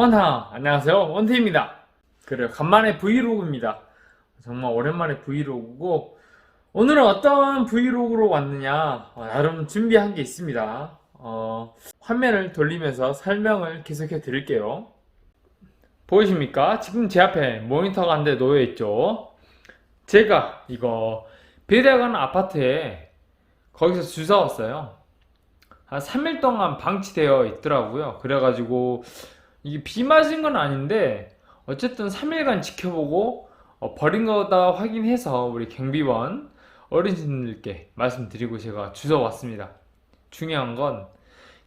원하 안녕하세요. 원태입니다. 그래요 간만에 브이로그입니다. 정말 오랜만에 브이로그고 오늘은 어떤 브이로그로 왔느냐 어, 나름 준비한 게 있습니다. 어, 화면을 돌리면서 설명을 계속해 드릴게요. 보이십니까? 지금 제 앞에 모니터가 한 대 놓여 있죠? 제가 이거 배대관 아파트에 거기서 주사 왔어요. 한 3일 동안 방치되어 있더라고요. 그래가지고 이게 비 맞은 건 아닌데 어쨌든 3일간 지켜보고 어, 버린 거다 확인해서 우리 경비원 어르신들께 말씀드리고 제가 주워 왔습니다. 중요한 건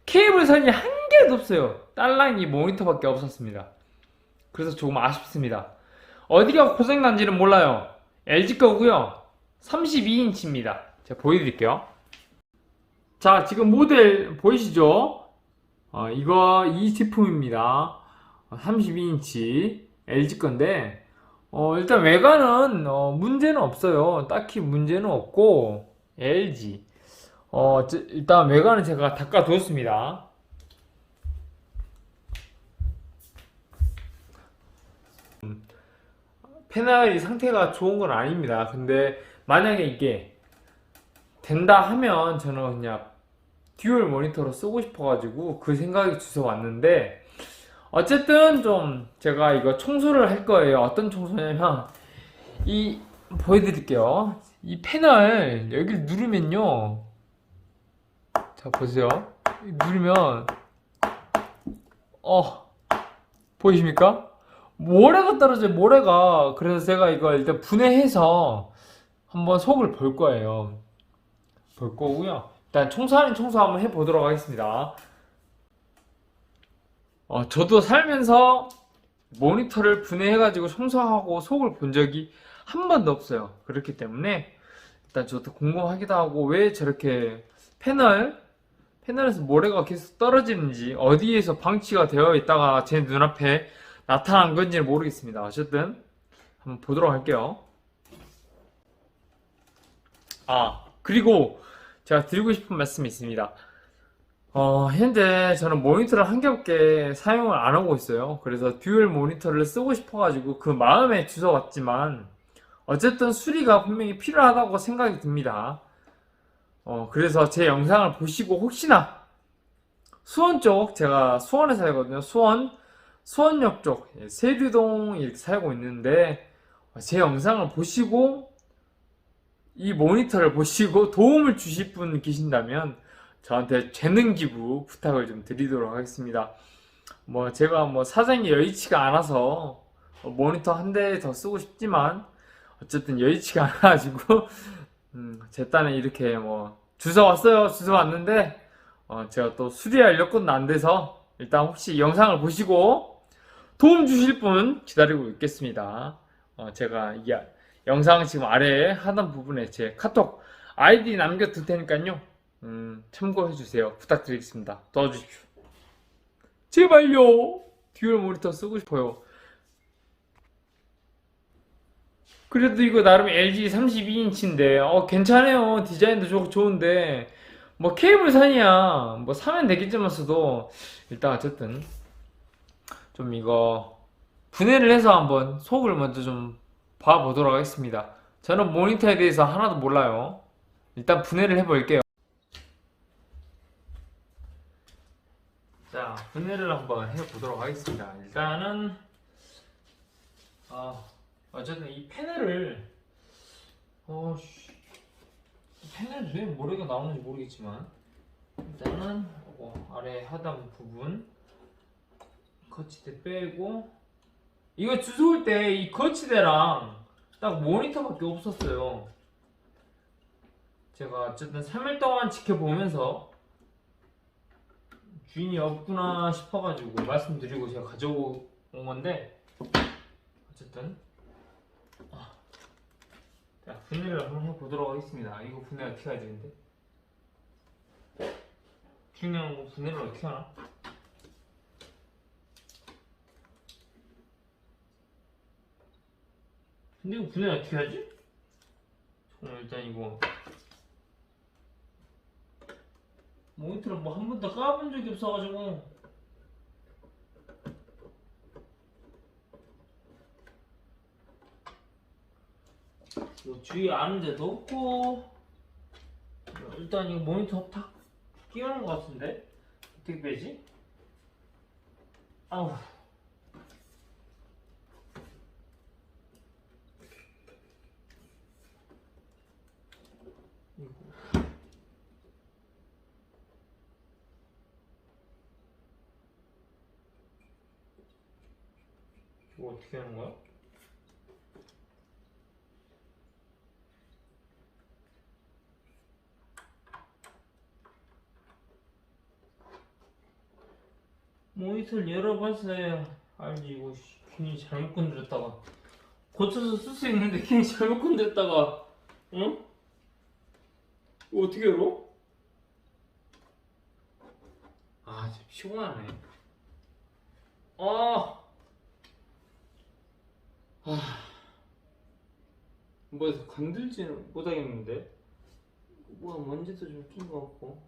케이블선이 한 개도 없어요. 딸랑 이 모니터밖에 없었습니다. 그래서 조금 아쉽습니다. 어디가 고장난지는 몰라요. LG 거고요. 32인치입니다. 제가 보여드릴게요. 자, 지금 모델 보이시죠? 어, 이거 이 제품입니다. 32인치 LG 건데, 어, 일단 외관은 어, 문제는 없어요. 딱히 문제는 없고, LG. 어, 저- 일단 외관은 제가 닦아두었습니다. 음, 패널이 상태가 좋은 건 아닙니다. 근데 만약에 이게 된다 하면 저는 그냥 듀얼 모니터로 쓰고 싶어가지고 그 생각이 주서 왔는데 어쨌든 좀 제가 이거 청소를 할 거예요. 어떤 청소냐면 이 보여드릴게요. 이 패널 여기를 누르면요. 자 보세요. 누르면 어 보이십니까? 모래가 떨어져요. 모래가 그래서 제가 이거 일단 분해해서 한번 속을 볼 거예요. 볼 거고요. 일단 청소 아닌 청소 한번 해보도록 하겠습니다. 어, 저도 살면서 모니터를 분해해가지고 청소하고 속을 본 적이 한 번도 없어요. 그렇기 때문에 일단 저도 궁금하기도 하고 왜 저렇게 패널, 패널에서 모래가 계속 떨어지는지 어디에서 방치가 되어 있다가 제 눈앞에 나타난 건지는 모르겠습니다. 어쨌든 한번 보도록 할게요. 아, 그리고 제가 드리고 싶은 말씀이 있습니다. 어, 현재 저는 모니터를 한 개밖에 사용을 안 하고 있어요. 그래서 듀얼 모니터를 쓰고 싶어가지고 그 마음에 주워왔지만, 어쨌든 수리가 분명히 필요하다고 생각이 듭니다. 어, 그래서 제 영상을 보시고 혹시나 수원 쪽, 제가 수원에 살거든요. 수원, 수원역 쪽, 예, 세류동 이렇게 살고 있는데, 제 영상을 보시고 이 모니터를 보시고 도움을 주실 분 계신다면 저한테 재능 기부 부탁을 좀 드리도록 하겠습니다. 뭐 제가 뭐 사정이 여의치가 않아서 모니터 한 대 더 쓰고 싶지만 어쨌든 여의치가 않아가지고 음, 제 딴에 이렇게 뭐 주워 왔어요. 주워 왔는데 어, 제가 또 수리할 여건은 안 돼서 일단 혹시 영상을 보시고 도움 주실 분 기다리고 있겠습니다. 어, 제가 이 아- 영상 지금 아래에 하단 부분에 제 카톡 아이디 남겨둘 테니까요. 음, 참고해 주세요. 부탁드리겠습니다. 도와주십시오. 제발요. 듀얼 모니터 쓰고 싶어요. 그래도 이거 나름 LG 32인치인데 어 괜찮아요. 디자인도 좋, 좋은데 뭐 케이블선이야. 뭐 사면 되겠지만 서도 일단 어쨌든 좀 이거 분해를 해서 한번 속을 먼저 좀 봐보도록 하겠습니다. 저는 모니터에 대해서 하나도 몰라요. 일단 분해를 해볼게요. 자, 분해를 한번 해보도록 하겠습니다. 일단은, 아, 어쨌든 이 패널을, 어, 패널 왜 모래가 나오는지 모르겠지만, 일단은, 어, 아래 하단 부분, 거치대 빼고, 이거 주워올 때 이 거치대랑 딱 모니터밖에 없었어요. 제가 어쨌든 3일 동안 지켜보면서 주인이 없구나 싶어가지고 말씀드리고 제가 가져온 건데 어쨌든 아, 자 분해를 한번 해보도록 하겠습니다. 이거 분해 어떻게 해야 되는데? 중요한 거 분해를 어떻게 하나? 근데 이거 분해 어떻게 하지? 정말 일단 이거. 모니터를 뭐 한번 더 까본 적이 없어가지고. 뭐 주위 아는 데도 없고. 일단 이거 모니터 탁 끼우는 것 같은데? 어떻게 빼지? 아우. 어떻게 하는 거야? 모니터를 열어봤어야 알지 이거 씨, 괜히 잘못 건드렸다가 고쳐서 쓸 수 있는데 괜히 잘못 건드렸다가 응? 이거 어떻게 열어? 아 진짜 피곤하네 아 아, 뭐해서 건들지는 못하겠는데 뭐야 먼지도 좀 낀 것 같고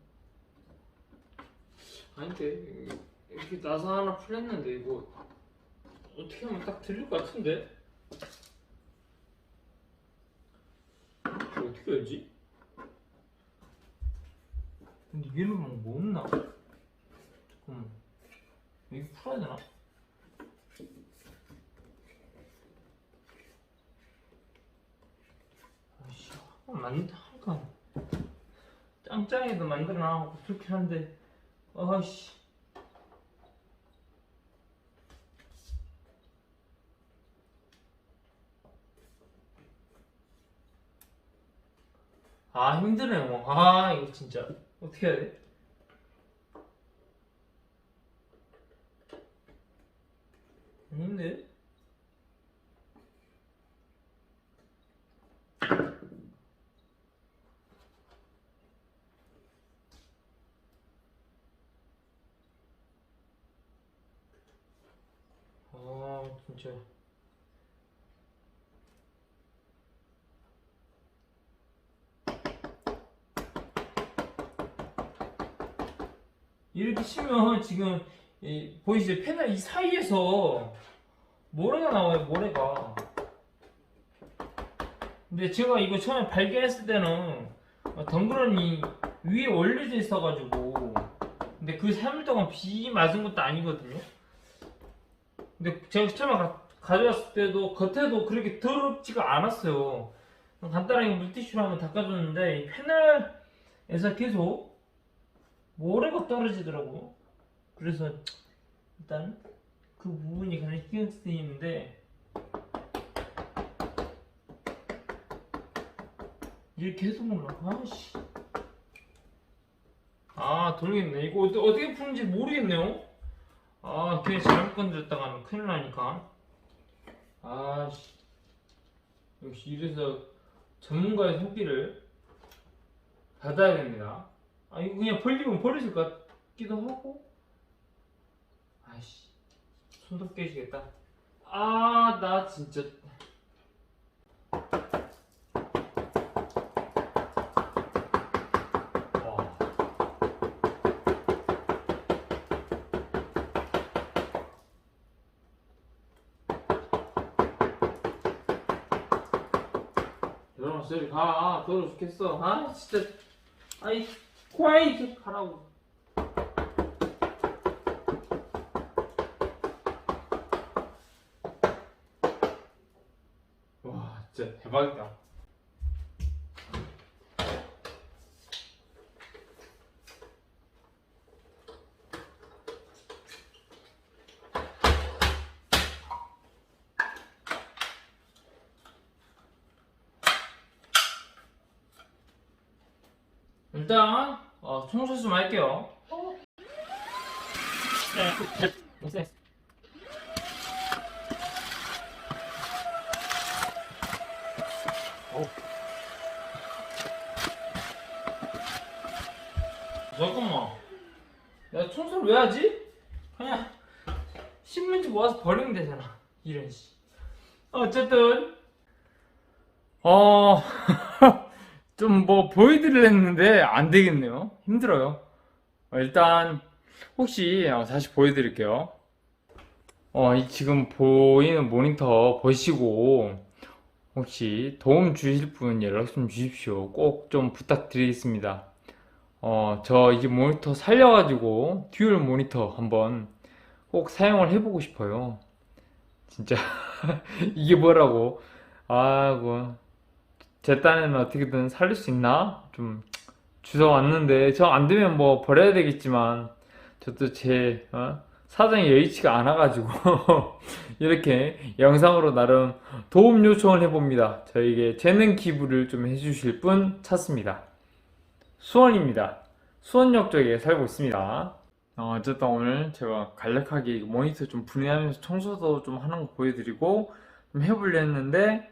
아닌데 이렇게 나사 하나 풀렸는데 이거 어떻게 하면 딱 들릴 것 같은데 이거 어떻게 열지? 근데 얘는 뭐 없나? 잠깐만 여기 풀어야 되나? 아이씨 만하까 짱짱이도 만들어놔고 그렇게 하는데 아이씨 아 힘드네 뭐. 아 이거 진짜 어떻게 해야 돼? 아닌 진짜 이렇게 치면 지금 이, 보이시죠? 패널 이 사이에서 모래가 나와요 모래가. 근데 제가 이거 처음에 발견했을 때는 덩그러니 위에 올려져 있어가지고 근데 그 3일 동안 비 맞은 것도 아니거든요 근데 제가 가, 가져왔을 때도 겉에도 그렇게 더럽지가 않았어요 간단하게 물티슈로 한번 닦아줬는데 이 패널에서 계속 모래가 떨어지더라고. 그래서 일단 그 부분이 가장 신경 쓰이는데 이게 계속 올라. 아씨. 아 돌겠네. 이거 어떻게 푸는지 모르겠네요. 아 괜히 잘못 건드렸다가 큰일 나니까. 아씨. 역시 이래서 전문가의 손길을 받아야 됩니다. 아 이거 그냥 벌리면 버리실 것 같기도 하고 아이씨 손도 깨지겠다 아 나 진짜 와. 여러분 저리 가 더러워 죽겠어 아 진짜 아이 코아이 좀 가라고. 와, 진짜 대박이다. 일단 어, 청소 좀 할게요. 오. 잠깐만. 내가 청소를 왜 하지? 그냥 신문지 모아서 버리면 되잖아. 이런 씨. 어쨌든 어. 좀 뭐 보여드리려 했는데 안 되겠네요. 힘들어요. 어, 일단 혹시 어, 다시 보여드릴게요. 어, 이 지금 보이는 모니터 보시고 혹시 도움 주실 분 연락 좀 주십시오. 꼭 좀 부탁드리겠습니다. 어, 저 이제 모니터 살려가지고 듀얼 모니터 한번 꼭 사용을 해보고 싶어요. 진짜 이게 뭐라고? 아이고 제 딴에는 어떻게든 살릴 수 있나? 좀 주워 왔는데 저 안 되면 뭐 버려야 되겠지만 저도 제 어? 사정이 여의치가 않아가지고 이렇게 영상으로 나름 도움 요청을 해봅니다. 저에게 재능 기부를 좀 해주실 분 찾습니다. 수원입니다. 수원역 쪽에 살고 있습니다. 어, 어쨌든 오늘 제가 간략하게 이 모니터 좀 분해하면서 청소도 좀 하는 거 보여드리고 좀 해보려 했는데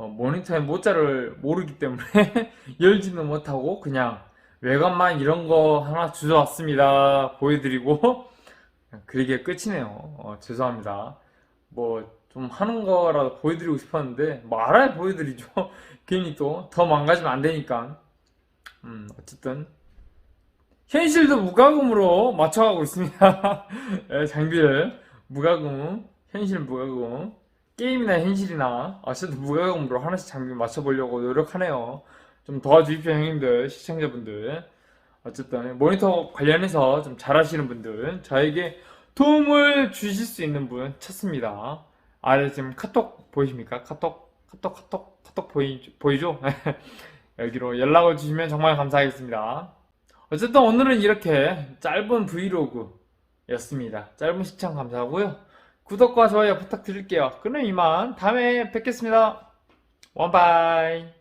어, 모니터의 모자를 모르기 때문에 열지는 못하고 그냥 외관만 이런 거 하나 주워왔습니다. 보여드리고 그게 끝이네요. 어, 죄송합니다. 뭐 좀 하는 거라도 보여드리고 싶었는데 뭐 알아야 보여드리죠. 괜히 또 더 망가지면 안 되니까. 음, 어쨌든 현실도 무과금으로 맞춰가고 있습니다. 예, 장비를 무과금, 현실 무과금, 게임이나 현실이나 어쨌든 무과금으로 하나씩 장비 맞춰보려고 노력하네요. 좀 도와주십시오, 형님들, 시청자분들. 어쨌든 모니터 관련해서 좀 잘하시는 분들, 저에게 도움을 주실 수 있는 분 찾습니다. 아래 지금 카톡 보이십니까? 카톡, 카톡, 카톡, 카톡 보이, 보이죠? 여기로 연락을 주시면 정말 감사하겠습니다. 어쨌든 오늘은 이렇게 짧은 브이로그였습니다. 짧은 시청 감사하고요. 구독과 좋아요 부탁드릴게요. 그럼 이만 다음에 뵙겠습니다. 원바이.